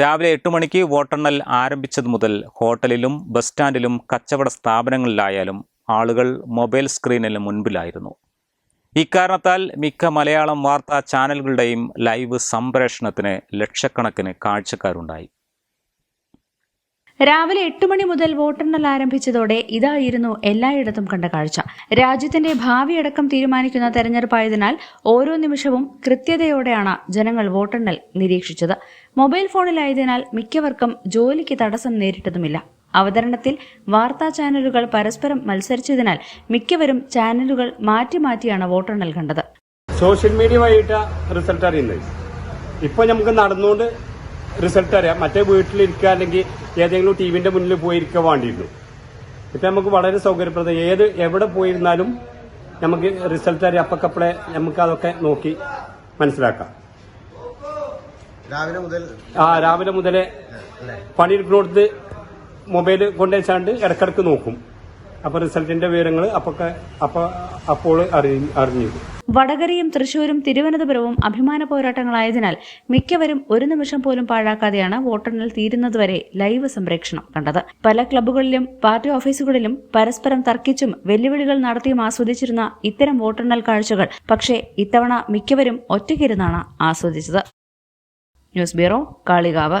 രാവിലെ എട്ട് മണിക്ക് വോട്ടെണ്ണൽ ആരംഭിച്ചതു മുതൽ ഹോട്ടലിലും ബസ് സ്റ്റാൻഡിലും കച്ചവട സ്ഥാപനങ്ങളിലായാലും ആളുകൾ മൊബൈൽ സ്ക്രീനിന് മുൻപിലായിരുന്നു. ഇക്കാരണത്താൽ മിക്ക മലയാളം വാർത്താ ചാനലുകളുടെയും ലൈവ് സംപ്രേഷണത്തിന് ലക്ഷക്കണക്കിന് കാഴ്ചക്കാരുണ്ടായി. രാവിലെ എട്ട് മണി മുതൽ വോട്ടെണ്ണൽ ആരംഭിച്ചതോടെ ഇതായിരുന്നു എല്ലായിടത്തും കണ്ട കാഴ്ച. രാജ്യത്തിന്റെ ഭാവിയടക്കം തീരുമാനിക്കുന്ന തെരഞ്ഞെടുപ്പായതിനാൽ ഓരോ നിമിഷവും കൃത്യതയോടെയാണ് ജനങ്ങൾ വോട്ടെണ്ണൽ നിരീക്ഷിച്ചത്. മൊബൈൽ ഫോണിലായതിനാൽ മിക്കവർക്കും ജോലിക്ക് തടസ്സം നേരിട്ടതുമില്ല. അവതരണത്തിൽ വാർത്താ ചാനലുകൾ പരസ്പരം മത്സരിച്ചതിനാൽ മിക്കവരും ചാനലുകൾ മാറ്റി മാറ്റിയാണ് വോട്ടെണ്ണൽ കണ്ടത്. സോഷ്യൽ മീഡിയ വഴിയിട്ട് റിസൾട്ട് അറിയുന്നത്. ഇപ്പൊ നമുക്ക് നടന്നുകൊണ്ട് റിസൾട്ട് അറിയാം. മറ്റേ വീട്ടിലിരിക്കുക അല്ലെങ്കിൽ ഏതെങ്കിലും ടീമിന്റെ മുന്നിൽ പോയിരിക്കുക വേണ്ടിയിരുന്നു. ഇപ്പൊ നമുക്ക് വളരെ സൗകര്യപ്രദം ഏത് എവിടെ പോയിരുന്നാലും നമുക്ക് റിസൾട്ട് അറിയാം. അപ്പക്കപ്പളെ നമുക്ക് അതൊക്കെ നോക്കി മനസ്സിലാക്കാം. രാവിലെ മുതൽ ആ രാവിലെ മുതലേ പണിയെടുക്കുന്നിടത്ത് മൊബൈൽ കൊണ്ടുവച്ചാണ്ട് ഇടക്കിടക്ക് നോക്കും. അപ്പൊ റിസൾട്ടിന്റെ വിവരങ്ങൾ അപ്പൊക്കെ അപ്പൊ അപ്പോൾ അറിഞ്ഞു. വടകരയും തൃശൂരും തിരുവനന്തപുരവും അഭിമാന പോരാട്ടങ്ങളായതിനാൽ മിക്കവരും ഒരു നിമിഷം പോലും പാഴാക്കാതെയാണ് വോട്ടെണ്ണൽ തീരുന്നതുവരെ ലൈവ് സംപ്രേക്ഷണം കണ്ടത്. പല ക്ലബ്ബുകളിലും പാർട്ടി ഓഫീസുകളിലും പരസ്പരം തർക്കിച്ചും വെല്ലുവിളികൾ നടത്തിയും ആസ്വദിച്ചിരുന്ന ഇത്തരം വോട്ടെണ്ണൽ കാഴ്ചകൾ പക്ഷേ ഇത്തവണ മിക്കവരും ഒറ്റയ്ക്കിരുന്നാണ് ആസ്വദിച്ചത്. News bureau Kalikavu.